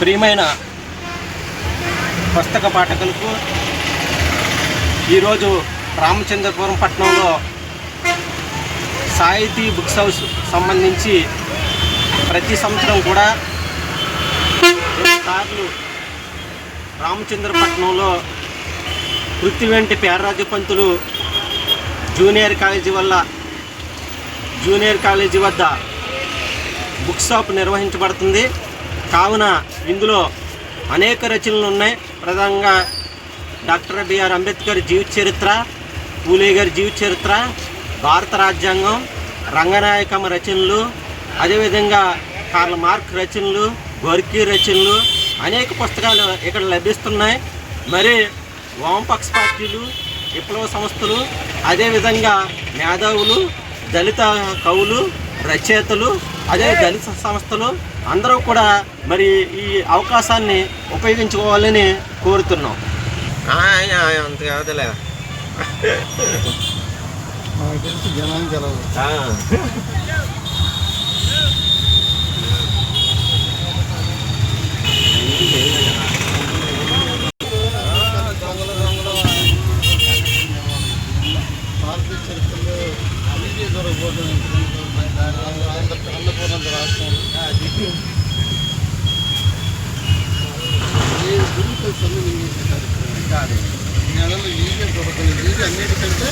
ప్రియమైన పుస్తక పాఠకులకు ఈరోజు రామచంద్రపురం పట్టణంలో సాహితీ బుక్స్ హౌస్ సంబంధించి ప్రతి సంవత్సరం కూడా రెండు సార్లు రామచంద్రపట్నంలో వృత్తి వెంటి పేరరాజు పంతులు జూనియర్ కాలేజీ వల్ల జూనియర్ కాలేజీ వద్ద బుక్ షాప్ నిర్వహించబడుతుంది. కావున ఇందులో అనేక రచనలు ఉన్నాయి. ప్రధానంగా డాక్టర్ బిఆర్ అంబేద్కర్ జీవిత చరిత్ర పూలే గారి జీవిత చరిత్ర భారత రాజ్యాంగం రంగనాయకమ్మ రచనలు అదేవిధంగా కార్ల మార్క్ రచనలు గోర్కీ రచనలు అనేక పుస్తకాలు ఇక్కడ లభిస్తున్నాయి. మరి వామపక్ష పార్టీలు విప్లవ సంస్థలు అదేవిధంగా మేధావులు దళిత కవులు రచయితలు అదే దళిత సంస్థలు అందరూ కూడా మరి ఈ అవకాశాన్ని ఉపయోగించుకోవాలని కోరుతున్నాం. అంత కాదులే. అవినీతి దొరకపోవడం అన్నపూర్ణ రాష్ట్రం ఏ గురించి సంబంధించి ఈ నెలలో ఈజీ దొరకలేదు ఈజీ అన్నిటికంటే